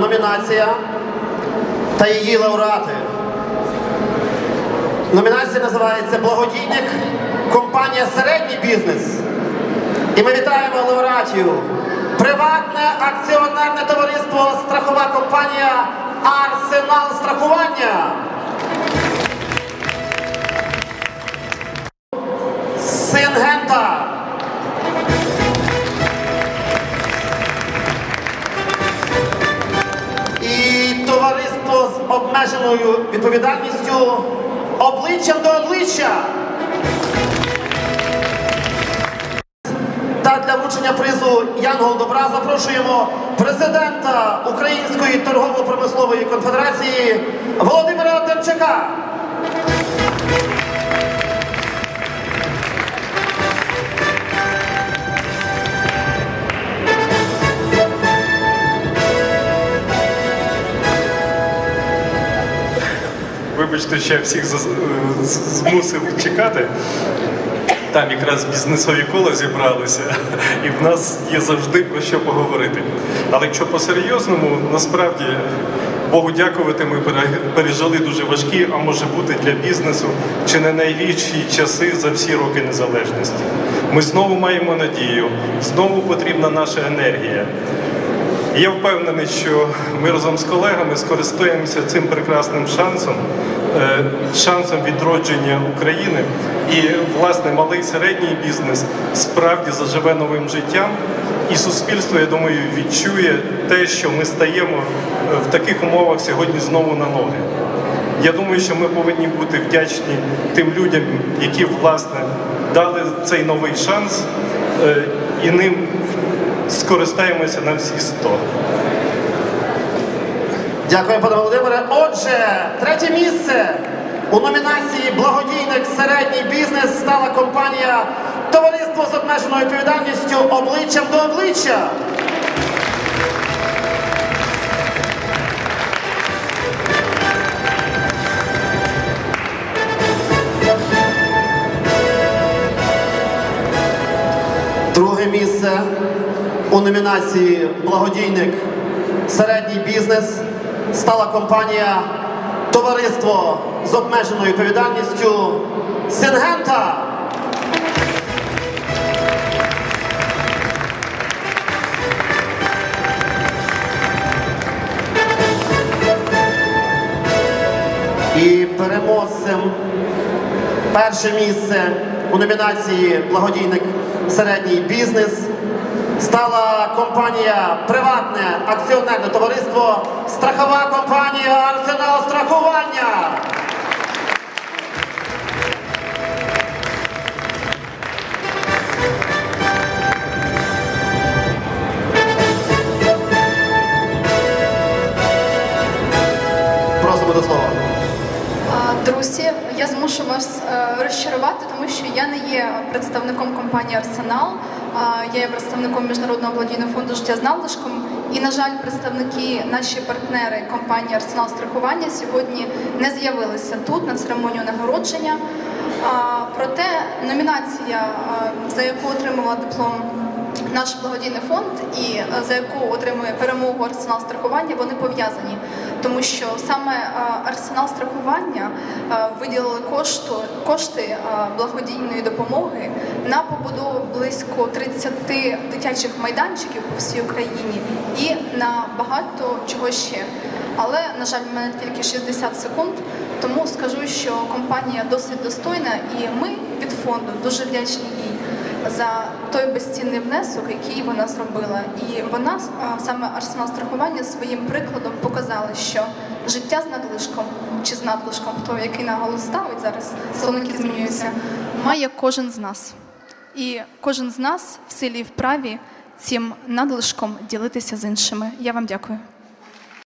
номінація та її лауреати. Номінація називається Благодійник компанія Середній бізнес. І ми вітаємо лауреатів. Приватне акціонерне товариство Страхова компанія Арсенал страхування. Сингента. Обмеженою відповідальністю обличчям до обличчя. Та для вручення призу Янгол Добра запрошуємо президента Української торгово-промислової конфедерації Володимира Демчака. Вибачте, я всіх змусив чекати. Там якраз бізнесові кола зібралися, і в нас є завжди про що поговорити. Але якщо по-серйозному, насправді Богу дякувати, ми пережили дуже важкі, а може бути для бізнесу чи не найліпші часи за всі роки незалежності. Ми знову маємо надію, знову потрібна наша енергія. Я впевнений, що ми разом з колегами скористаємося цим прекрасним шансом, е, шансом відродження України. І, власне, малий середній бізнес справді заживе новим життям. І суспільство, я думаю, відчує те, що ми стаємо е, в таких умовах сьогодні знову на ноги. Я думаю, що ми повинні бути вдячні тим людям, які власне дали цей новий шанс, е, і ним скористаємося на всі 100. Дякую, пане Володимире. Отже, третє місце у номінації Благодійник середній бізнес стала компанія Товариство з обмеженою відповідальністю обличчям до обличчя. У номінації Благодійник середній бізнес стала компанія Товариство з обмеженою відповідальністю Сингента. І переможцем перше місце у номінації Благодійник середній бізнес стала компанія Приватне акціонерне товариство Страхова компанія Арсенал страхування. Просимо до слова. Друзі, я змушу вас е, розчарувати, тому що я не є представником компанії Арсенал. Я є представником міжнародного благодійного фонду життя з надлишком. І, на жаль, представники, наші партнери компанії Арсенал страхування сьогодні не з'явилися тут на церемонію нагородження. Проте номінація, за яку отримала диплом наш благодійний фонд і за яку отримує перемогу арсенал страхування, вони пов'язані, тому що саме арсенал страхування виділили кошти е, благодійної допомоги на побудову близько 30 дитячих майданчиків по всій Україні і на багато чого ще. Але на жаль, в мене тільки 60 секунд, тому скажу, що компанія досить достойна, і ми від фонду дуже вдячні за той безцінний внесок, який вона зробила. І вона саме арсенал страхування своїм прикладом показала, що життя з надлишком чи з надлишком, хто який наголос ставить зараз, словники змінюються, має кожен з нас. І кожен з нас в силі і вправі цим надлишком ділитися з іншими. Я вам дякую.